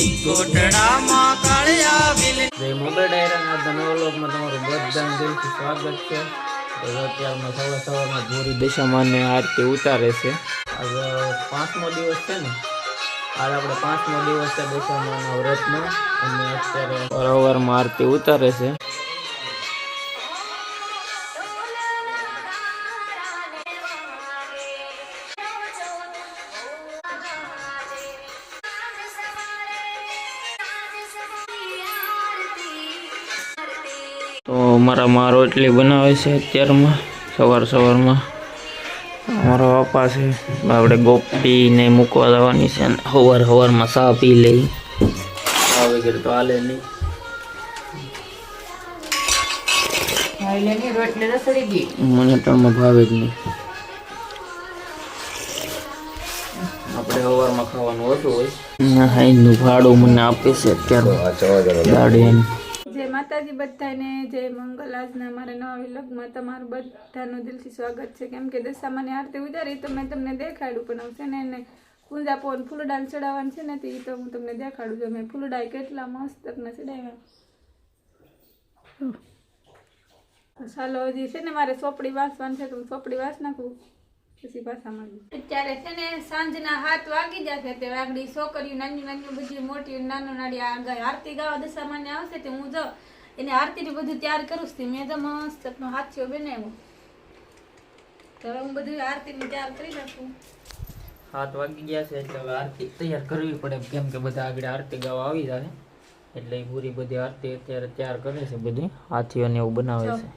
કોટડામાં કાળિયા bill જય mobile સ્વાગત છે. અત્યારમાં સવાર સવારમાં ભૂરી દશામાને આરતી ઉતારે છે. પાંચમો દિવસ છે ને? આજે આપણે પાંચમો દિવસ છે દશામાના વ્રતનો. અને અત્યારે સવારમાં આરતી ઉતારે છે. તો મારા મા રોટલી બનાવે છે અત્યારમાં સવાર સવારમાં. અમારો પપ્પા છે આપણે ગોપીને મૂકવા જવાની છે અને સવાર સવારમાં ચા પી લઈ વગેરે તો હાલે નહીં. મને ટણમાં ભાવે જ નહીં. આપણે સવારમાં ખાવાનું ઓછું હોય. હાઈનું ભાડું મને આપે છે અત્યારે. દાડી જય માતાજી બધાને જય મંગલ. આજના મારા નવા વિલોગમાં તમારું બધાનું દિલથી સ્વાગત છે. કેમ કે દશામાની આરતી ઉતારી તો મેં તમને દેખાડ્યું પણ આવશે ને એને કુંજા પોન ફૂલડાને ચડાવવાનું છે ને તો એ તો હું તમને દેખાડું છું. મેં ફૂલડા કેટલા મસ્ત ને ચડાવ્યા ચાલો હજી છે ને મારે ચોપડી વાંચવાનું છે તો હું ચોપડી વાંચ નાખું. પછી પાછા મળીએ અત્યારે છે ને સાંજના હાથ વાગી જશે તે વાગડી છોકરીઓ નાની નાની બધી મોટી નાનું નાની આગળ આરતી ગાવા દશામાને આવશે તે હું જો એને આરતીને બધું તૈયાર કરું છું મેં તો મસ્ત નો હાથીઓ બનાવ્યો. તો હવે હું બધું આરતીને તૈયાર કરી નાખું. હાથ વાગી ગયા છે એટલે હવે આરતી તૈયાર કરવી પડે કેમ કે બધા આગળ આરતી ગાવા આવી જાય એટલે એ પૂરી બધી આરતી અત્યારે તૈયાર કરે છે બધી હાથીઓને એવું બનાવે છે.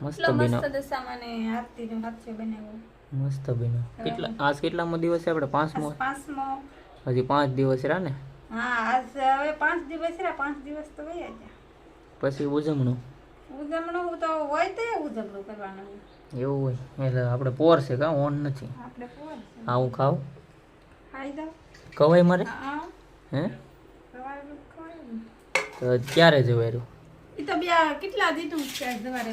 મસ્ત મસ્ત દશામાને આરતીનો હાથીઓ બનાવ્યો. મસ્ત બિનો કેટલા આજ કેટલામો દિવસ છે આપણે પાંચમો? પાંચમો. હજી પાંચ દિવસ રહ્યા ને? હા આજ હવે પાંચ દિવસ રહ્યા. પાંચ દિવસ તો વયા ગયા. પછી ઉજમણું? ઉજમણું તો હોય તો ઉજમણું કરવાનું. એવું હોય. એટલે આપણે પોર છે કા? ઓન નથી. આપણે પોર છે. હા ખાવ? ખાઈ જાઓ. કવાય મારે? હે. તો ક્યારે જવાયું તો બે કેટલા દીધું છે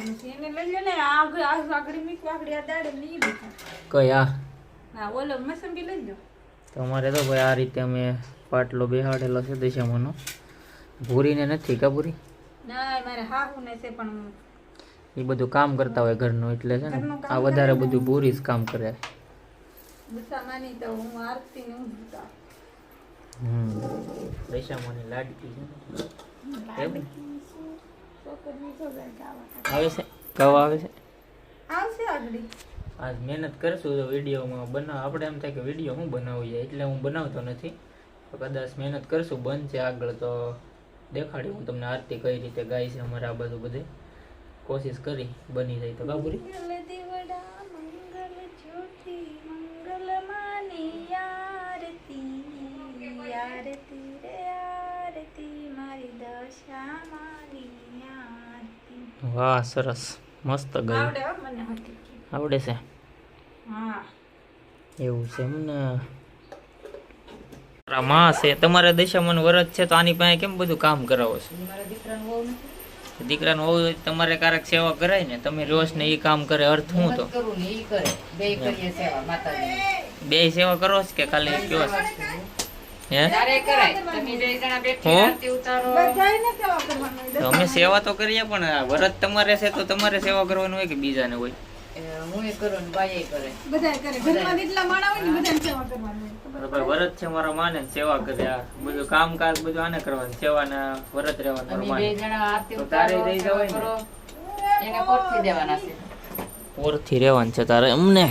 નથી એને લઈ લે ને આગળ મીઠું આગળ આ દાડે નહીં બેઠા કઈ આ? હા ઓલો મસંબી લઈ લો તો ભાઈ આ રીતે અમે પાટલો બેહાડેલો છે દશામાનો. ભૂરીને નથી કા ભૂરી? ના મારે હાહુ છે પણ એ બધું કામ કરતા હોય ઘરનું એટલે છે ને આ વધારે બધું ભૂરી જ કામ કરે. તો હું આરતી ને હું હમ. દશામાની લાડકી છે. આવે છે? કવા આવે છે? આવશે આગળી. આજ મહેનત કરશું તો વિડીયોમાં બનાવ આપણે એમ થાય કે વીડિયો હું બનાવું જાય એટલે હું બનાવતો નથી. તો કદાચ મહેનત કરશું બનશે આગળ તો દેખાડી હું તમને આરતી કઈ રીતે ગાય છે અમારે આ બધું બધે. કોશિશ કરી બની જાય તો બાબુરી મંગલ દીવડા મંગલ જ્યોતિ મંગલ માની આરતી આરતી રે આરતી મારી દશા માની આરતી વાહ સરસ. મસ્ત ગયું. આવડે છે. એવું છે એમને માં છે. તમારે દશામાં વરત છે તો આની પાસે કેમ બધું કામ કરાવો છો? દીકરાનો હોવું હોય તમારે કારક સેવા કરાય ને? તમે રોજ ને એ કામ કરે અર્થ હું તો? બે સેવા કરો છો કે ખાલી કયો અમે સેવા તો કરીએ પણ આ વરત તમારે છે તો તમારે સેવા કરવાનું હોય કે બીજાને હોય? બધાય કરે. ઘરમાં જેટલા માણા હોય ને બધાને સેવા હોય. બરાબર. વરત છે મારા માને સેવા કરે આ. બધું કામકાજ બધું આને કરવાનું સેવા ને વરત રહેવાનું તારે રહી જવાય ને. ઓરથી રહેવાનું છે તારે અમને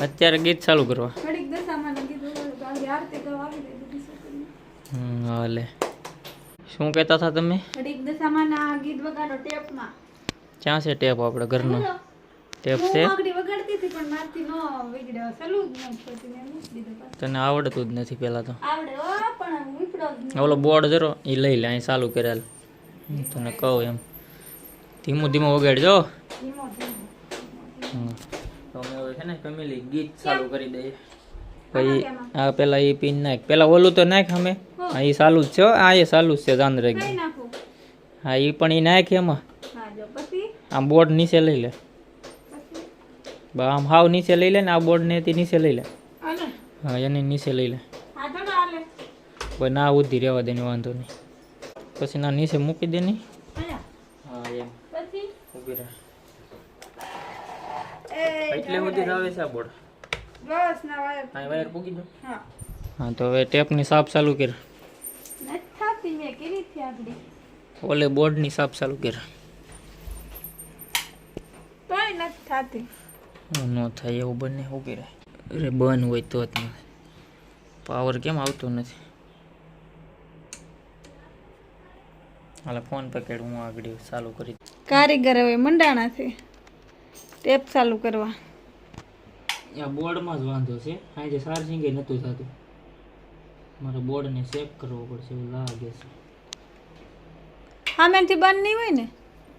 અત્યારે ગીત ચાલુ કરવા. હાલે. શું કહેતા હતા તમે? ક્યાં છે ટેપ આપણે ઘરનો. ટેપ છે. તને આવડતું જ નથી પહેલાં તો. ઓલો બોર્ડ જરો એ લઈ લે અહીં ચાલુ કરેલ. તને કહું એમ. ધીમું ધીમું વગાડજો. ધીમો ધીમો. હમ. તો અમે હવે છે ને ફેમિલી ગીત ચાલુ કરી દઈએ. પછી આ પેલા એ પીન નાખ. પેલા ઓલું તો નાખ અમે. હા. એ ચાલુ જ છે આ એ ચાલુ જ છે જાન કઈ હા એ પણ એ નાખ એમાં. હા જો પછી? આમ બોર્ડ નીચે લઈ લે. બા આમ હાવ નીચે લઈ લે ને આ બોર્ડ ને તે નીચે લઈ લે. હા એની નીચે લઈ લે. ના ઉધી રહેવા દે વાંધો નહીં. પછી ના નીચે મૂકી દે નહીં અહીંયા હા એમ પછી ઊભી રહે એ એટલે સુધી જ આવે છે આ બોર્ડ. બસ ના વાયર હા વાયર પૂકી દો હા. હા તો હવે ટેપની સાફ ચાલુ કર. નથી થતી મેં કરી હતી આગળ. ઓલે બોર્ડની સાફ ચાલુ કર. તોય નથી થતી. ન થાય એવું બંને ઊભી રહે અરે બંધ હોય તો જ પાવર કેમ આવતો નથી? હાલે ફોન પકડ હું આગળ ચાલુ કરી કારીગર હવે મંડાણા છે. ટેપ ચાલુ કરવા. આ બોર્ડમાં જ વાંધો છે. આજે ચાર્જિંગ નહોતું થતું. મારે બોર્ડને ચેક કરવો પડશે એવું લાગે છે. સામેથી બંધ નહીં હોય ને?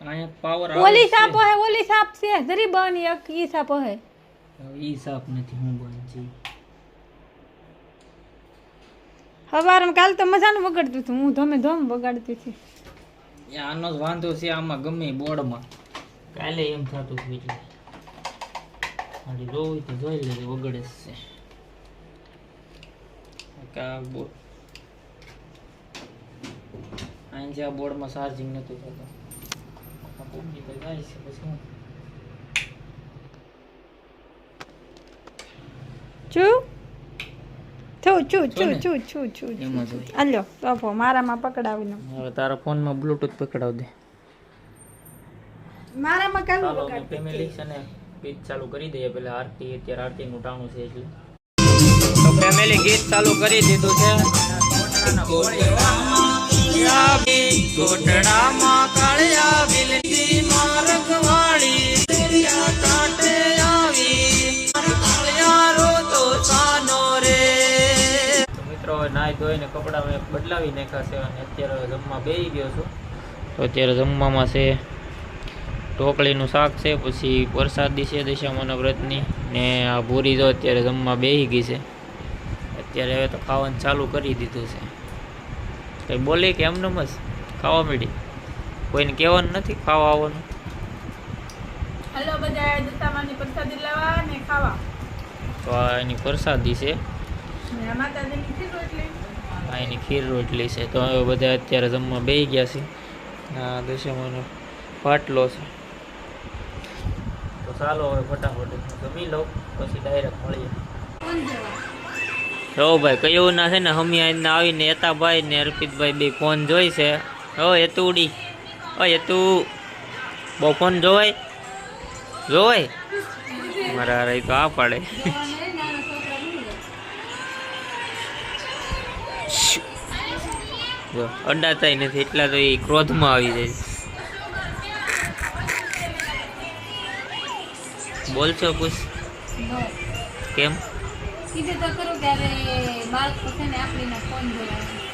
અહીંયા પાવર ઓલી સાપ હે ઓલી સાપ છે. જરી બંધ એક ઈ સાપ હે. ઈ સાપ નથી હું બંધ છે. હવારમાં કાલ તો મજાનું વગાડતું હતું. હું ધમે ધમ વગાડતી હતી. આનો જ વાંધો છે આમાં ગમે બોર્ડમાં. કાલે એમ થતું હતું એટલે. ખાલી જોવું તો જોઈ લેજે વગડે છે. આ બોર્ડ અહીં જે આ બોર્ડમાં ચાર્જિંગ નહોતું થતું. પૂગી તો જાય છે પછી હું? ચૂ. છું છું છું છું? છું છું અલ્યો મારામાં પકડાવીને હવે તારા ફોનમાં બ્લૂટૂથ પકડાવ દે. મારામાં કાલ ફેમિલી છે ને. ગીત ચાલુ કરી દઈએ. પેલા આરતી અત્યારે આરતી નું ટાણું છે એટલે. તો ફેમિલી ગીત ચાલુ કરી દીધું છે. ગોટડામાં કાળિયા બિલતી માર્ગ દરિયા કાંઠે આવી. કાળિયા રોતો સાનો રે. મિત્રો હવે નાઈ ધોઈને કપડાં મેં બદલાવી નાખ્યા છે અને અત્યારે જમવા બેસી ગયો છું. તો અત્યારે જમવામાં છે ઢોકળીનું શાક છે પછી વરસાદી છે દશામાના વ્રતની ને આ ભૂરી જો અત્યારે જમવા બેસી ગઈ છે. અત્યારે હવે તો ખાવાનું ચાલુ કરી દીધું છે. કંઈ બોલી કે એમને જ ખાવા મળી કોઈને કહેવાનું નથી ખાવા આવવાનું. હલો બધા દશામાની પ્રસાદી લેવા ને ખાવા. તો આ એની પ્રસાદી છે. આ એની ખીર રોટલી છે. તો હવે બધા અત્યારે જમવા બેહી ગયા છે. આ દશામાનો પાટલો છે. ચાલો હવે ફટાફટ જમી લઉં, પછી ડાયરેક્ટ મળીએ. હો ભાઈ, કયું ના છે ને, હમી આઈને આવીને એતાભાઈ ને અર્પિતભાઈ બે ફોન જોઈ છે. હો એતુડી ઓ એતુ બહુ ફોન જોવાય? જોવાય? મારા રહી તો આ પાડે. અડાતાય નથી, એટલા તો એ ક્રોધમાં આવી જાય. બોલશો કુછ કેમ? કીધું તો ખરું ત્યારે બાળકો છે ને આપણીને ફોન જોડાય.